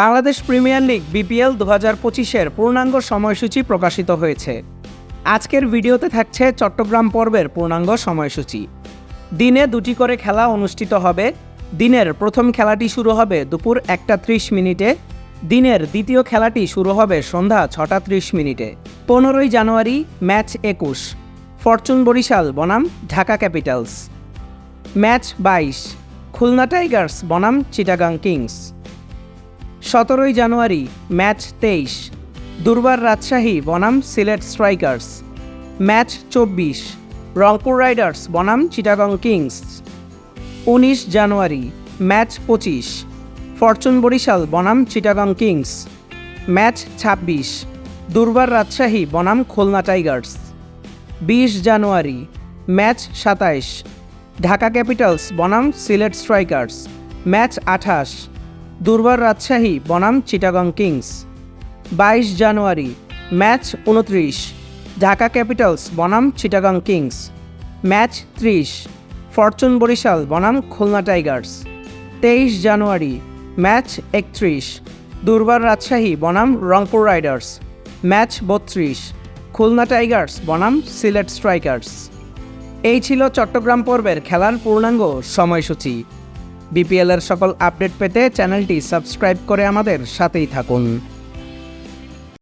Bangladesh premier league, BPL দু হাজার পঁচিশের পূর্ণাঙ্গ সময়সূচি প্রকাশিত হয়েছে। আজকের ভিডিওতে থাকছে চট্টগ্রাম পর্বের পূর্ণাঙ্গ সময়সূচি। দিনে দুটি করে খেলা অনুষ্ঠিত হবে। দিনের প্রথম খেলাটি শুরু হবে দুপুর একটা ত্রিশ মিনিটে। দিনের দ্বিতীয় খেলাটি শুরু হবে সন্ধ্যা ছটা ত্রিশ মিনিটে। পনেরোই জানুয়ারি, ম্যাচ একুশ। ফরচুন বরিশাল, বনাম, ঢাকা ক্যাপিটালস। ম্যাচ বাইশ। খুলনা টাইগার্স, বনাম, চিটাগাং কিংস। সতেরোই জানুয়ারি, ম্যাচ তেইশ। দুর্বার রাজশাহী, বনাম সিলেট স্ট্রাইকার্স। ম্যাচ চব্বিশ, রংপুর রাইডার্স, বনাম চিটাগং কিংস। উনিশ জানুয়ারি, ম্যাচ পঁচিশ, ফরচুন বরিশাল, বনাম চিটাগং কিংস। ম্যাচ ছাব্বিশ, দুর্বার রাজশাহী, বনাম খুলনা টাইগার্স। বিশ জানুয়ারি, ম্যাচ সাতাইশ, ঢাকা ক্যাপিটালস, বনাম সিলেট স্ট্রাইকার্স। ম্যাচ আঠাশ দুর্বার রাজশাহী, বনাম, চিটাগং কিংস। বাইশ জানুয়ারি, ম্যাচ উনত্রিশ, ঢাকা ক্যাপিটালস, বনাম, চিটাগং কিংস। ম্যাচ ত্রিশ, ফরচুন বরিশাল, বনাম, খুলনা টাইগার্স। তেইশ জানুয়ারি, ম্যাচ একত্রিশ, দুর্বার রাজশাহী, বনাম, রংপুর রাইডার্স। ম্যাচ বত্রিশ, খুলনা টাইগার্স, বনাম, সিলেট স্ট্রাইকার্স। এই ছিল চট্টগ্রাম পর্বের খেলার পূর্ণাঙ্গ সময়সূচি। বিপিএলের সকল আপডেট পেতে চ্যানেলটি সাবস্ক্রাইব করে আমাদের সাথেই থাকুন।